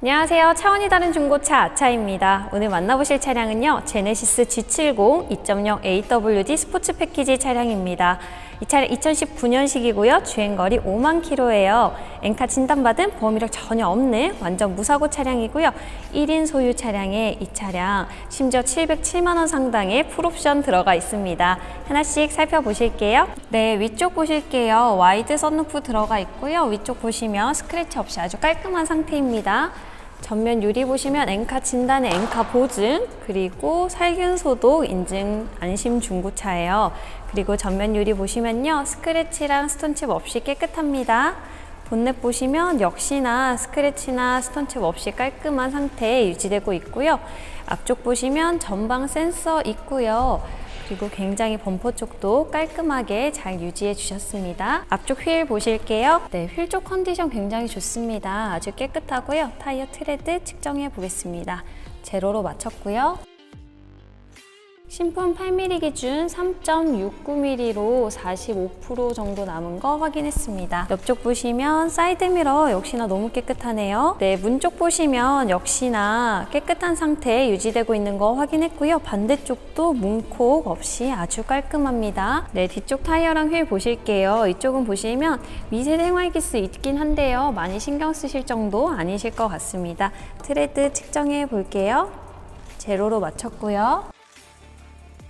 안녕하세요. 차원이 다른 중고차 아차입니다. 오늘 만나보실 차량은요. 제네시스 G70 2.0 AWD 스포츠 패키지 차량입니다. 이 차량 2019년식이고요. 주행거리 5만 킬로예요. 엔카 진단받은 보험이력 전혀 없는 완전 무사고 차량이고요. 1인 소유 차량에 이 차량 심지어 707만 원 상당의 풀옵션 들어가 있습니다. 하나씩 살펴보실게요. 네, 위쪽 보실게요. 와이드 선루프 들어가 있고요. 위쪽 보시면 스크래치 없이 아주 깔끔한 상태입니다. 전면 유리 보시면 엔카 진단의 엔카 보증 그리고 살균 소독 인증 안심 중고차예요. 그리고 전면 유리 보시면요 스크래치랑 스톤칩 없이 깨끗합니다. 본넷 보시면 역시나 스크래치나 스톤칩 없이 깔끔한 상태에 유지되고 있고요. 앞쪽 보시면 전방 센서 있고요. 그리고 굉장히 범퍼 쪽도 깔끔하게 잘 유지해 주셨습니다. 앞쪽 휠 보실게요. 네, 휠 쪽 컨디션 굉장히 좋습니다. 아주 깨끗하고요. 타이어 트레드 측정해 보겠습니다. 제로로 맞췄고요. 신품 8mm 기준 3.69mm로 45% 정도 남은 거 확인했습니다. 옆쪽 보시면 사이드미러 역시나 너무 깨끗하네요. 네, 문쪽 보시면 역시나 깨끗한 상태에 유지되고 있는 거 확인했고요. 반대쪽도 문콕 없이 아주 깔끔합니다. 네, 뒤쪽 타이어랑 휠 보실게요. 이쪽은 보시면 미세 생활기스 있긴 한데요. 많이 신경 쓰실 정도 아니실 것 같습니다. 트레드 측정해 볼게요. 제로로 맞췄고요.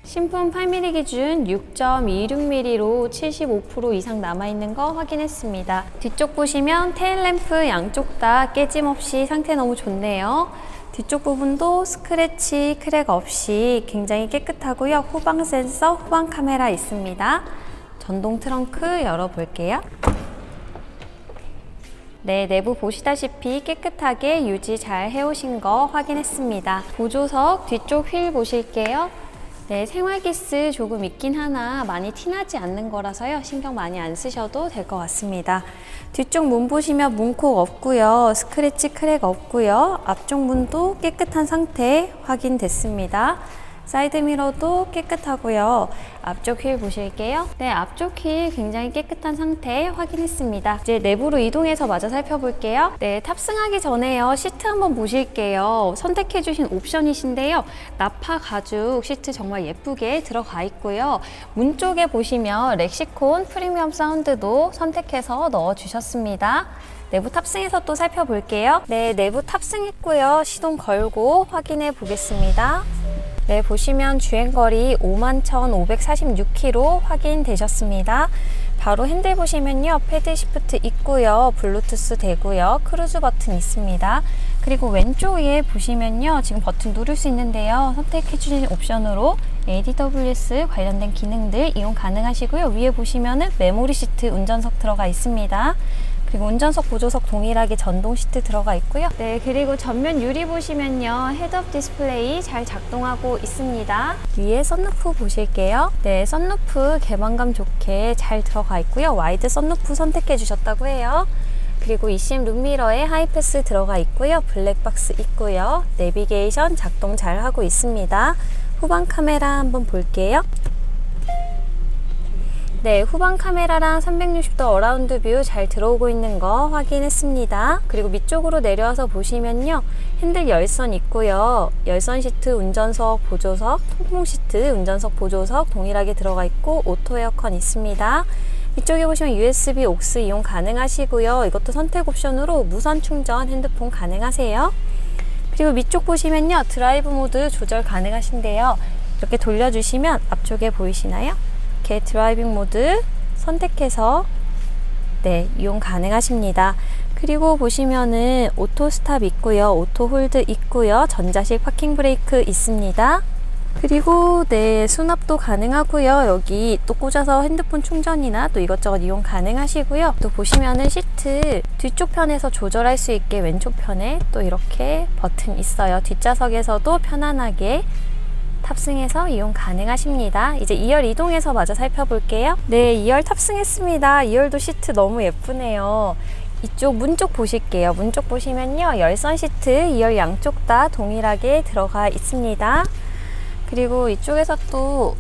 신품 8mm 기준 6.26mm로 75% 이상 남아있는 거 확인했습니다. 뒤쪽 보시면 테일램프 양쪽 다 깨짐없이 상태 너무 좋네요. 뒤쪽 부분도 스크래치, 크랙 없이 굉장히 깨끗하고요. 후방 센서, 후방 카메라 있습니다. 전동 트렁크 열어볼게요. 네, 내부 보시다시피 깨끗하게 유지 잘 해오신 거 확인했습니다. 보조석 뒤쪽 휠 보실게요. 네, 생활기스 조금 있긴 하나 많이 티나지 않는 거라서요. 신경 많이 안 쓰셔도 될 것 같습니다. 뒤쪽 문 보시면 문콕 없고요. 스크래치 크랙 없고요. 앞쪽 문도 깨끗한 상태 확인됐습니다. 사이드 미러도 깨끗하고요. 앞쪽 휠 보실게요. 네, 앞쪽 휠 굉장히 깨끗한 상태 확인했습니다. 이제 내부로 이동해서 마저 살펴볼게요. 네, 탑승하기 전에요. 시트 한번 보실게요. 선택해주신 옵션이신데요. 나파 가죽 시트 정말 예쁘게 들어가 있고요. 문 쪽에 보시면 렉시콘 프리미엄 사운드도 선택해서 넣어주셨습니다. 내부 탑승해서 또 살펴볼게요. 네, 내부 탑승했고요. 시동 걸고 확인해 보겠습니다. 네, 보시면 주행거리 51,546km 확인되셨습니다. 바로 핸들 보시면요. 패드 시프트 있고요. 블루투스 되고요. 크루즈 버튼 있습니다. 그리고 왼쪽에 보시면요. 지금 버튼 누를 수 있는데요. 선택해 주신 옵션으로 ADWS 관련된 기능들 이용 가능하시고요. 위에 보시면은 메모리 시트 운전석 들어가 있습니다. 그리고 운전석, 보조석 동일하게 전동 시트 들어가 있고요. 네, 그리고 전면 유리 보시면요. 헤드업 디스플레이 잘 작동하고 있습니다. 위에 썬루프 보실게요. 네, 썬루프 개방감 좋게 잘 들어가 있고요. 와이드 썬루프 선택해 주셨다고 해요. 그리고 eCM 룸미러에 하이패스 들어가 있고요. 블랙박스 있고요. 내비게이션 작동 잘 하고 있습니다. 후방 카메라 한번 볼게요. 네, 후방 카메라랑 360도 어라운드 뷰 잘 들어오고 있는 거 확인했습니다. 그리고 밑쪽으로 내려와서 보시면요. 핸들 열선 있고요. 열선 시트, 운전석, 보조석, 통풍 시트, 운전석, 보조석 동일하게 들어가 있고 오토 에어컨 있습니다. 이쪽에 보시면 USB 옥스 이용 가능하시고요. 이것도 선택 옵션으로 무선 충전 핸드폰 가능하세요. 그리고 밑쪽 보시면요. 드라이브 모드 조절 가능하신데요. 이렇게 돌려주시면 앞쪽에 보이시나요? 이렇게 드라이빙 모드 선택해서 네, 이용 가능하십니다. 그리고 보시면은 오토 스탑 있고요. 오토 홀드 있고요. 전자식 파킹 브레이크 있습니다. 그리고 네, 수납도 가능하고요. 여기 또 꽂아서 핸드폰 충전이나 또 이것저것 이용 가능하시고요. 또 보시면은 시트 뒤쪽 편에서 조절할 수 있게 왼쪽 편에 또 이렇게 버튼 있어요. 뒷좌석에서도 편안하게 탑승해서 이용 가능하십니다. 이제 2열 이동해서 마저 살펴볼게요. 네, 2열 탑승했습니다. 2열도 시트 너무 예쁘네요. 이쪽 문 쪽 보실게요. 문 쪽 보시면요. 열선 시트 2열 양쪽 다 동일하게 들어가 있습니다. 그리고 이쪽에서 또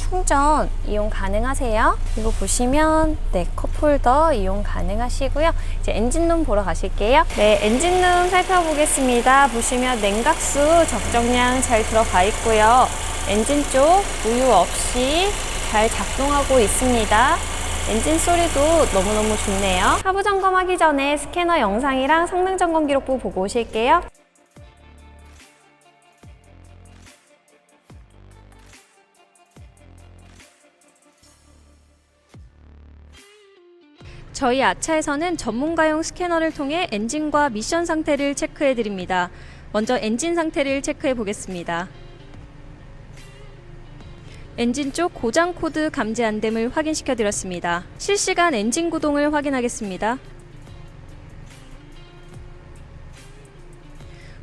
충전 이용 가능하세요. 그리고 보시면 네, 컵홀더 이용 가능하시고요. 이제 엔진룸 보러 가실게요. 네, 엔진룸 살펴보겠습니다. 보시면 냉각수 적정량 잘 들어가 있고요. 엔진 쪽 우유 없이 잘 작동하고 있습니다. 엔진 소리도 너무너무 좋네요. 하부 점검하기 전에 스캐너 영상이랑 성능 점검 기록부 보고 오실게요. 저희 아차에서는 전문가용 스캐너를 통해 엔진과 미션 상태를 체크해 드립니다. 먼저 엔진 상태를 체크해 보겠습니다. 엔진 쪽 고장 코드 감지 안됨을 확인시켜 드렸습니다. 실시간 엔진 구동을 확인하겠습니다.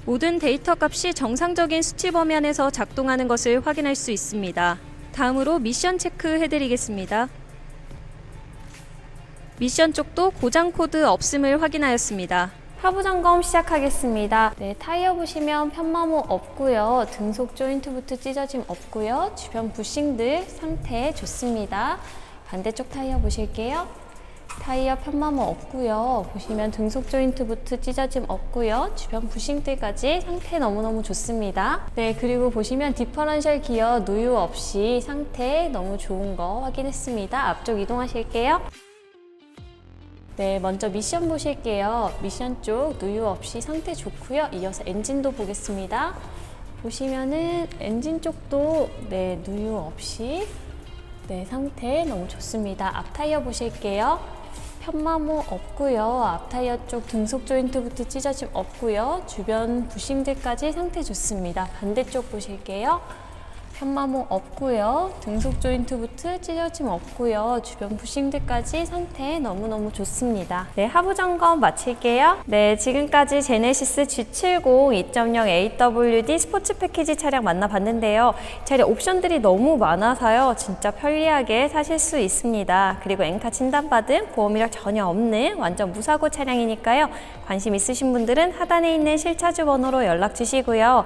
모든 데이터 값이 정상적인 수치 범위 안에서 작동하는 것을 확인할 수 있습니다. 다음으로 미션 체크 해드리겠습니다. 미션 쪽도 고장 코드 없음을 확인하였습니다. 하부 점검 시작하겠습니다. 네, 타이어 보시면 편마모 없고요. 등속 조인트 부트 찢어짐 없고요. 주변 부싱들 상태 좋습니다. 반대쪽 타이어 보실게요. 타이어 편마모 없고요. 보시면 등속 조인트 부트 찢어짐 없고요. 주변 부싱들까지 상태 너무너무 좋습니다. 네, 그리고 보시면 디퍼런셜 기어 누유 없이 상태 너무 좋은 거 확인했습니다. 앞쪽 이동하실게요. 네, 먼저 미션 보실게요. 미션 쪽 누유 없이 상태 좋고요. 이어서 엔진도 보겠습니다. 보시면은 엔진 쪽도 네, 누유 없이 네, 상태 너무 좋습니다. 앞 타이어 보실게요. 편마모 없고요. 앞 타이어 쪽 등속 조인트부터 찢어짐 없고요. 주변 부싱들까지 상태 좋습니다. 반대쪽 보실게요. 편마모 없고요. 등속 조인트 부트 찢어짐 없고요. 주변 부싱들까지 상태 너무너무 좋습니다. 네, 하부 점검 마칠게요. 네, 지금까지 제네시스 G70 2.0 AWD 스포츠 패키지 차량 만나봤는데요. 이 차량 옵션들이 너무 많아서요. 진짜 편리하게 사실 수 있습니다. 그리고 엔카 진단받은 보험 이력 전혀 없는 완전 무사고 차량이니까요. 관심 있으신 분들은 하단에 있는 실차주 번호로 연락 주시고요.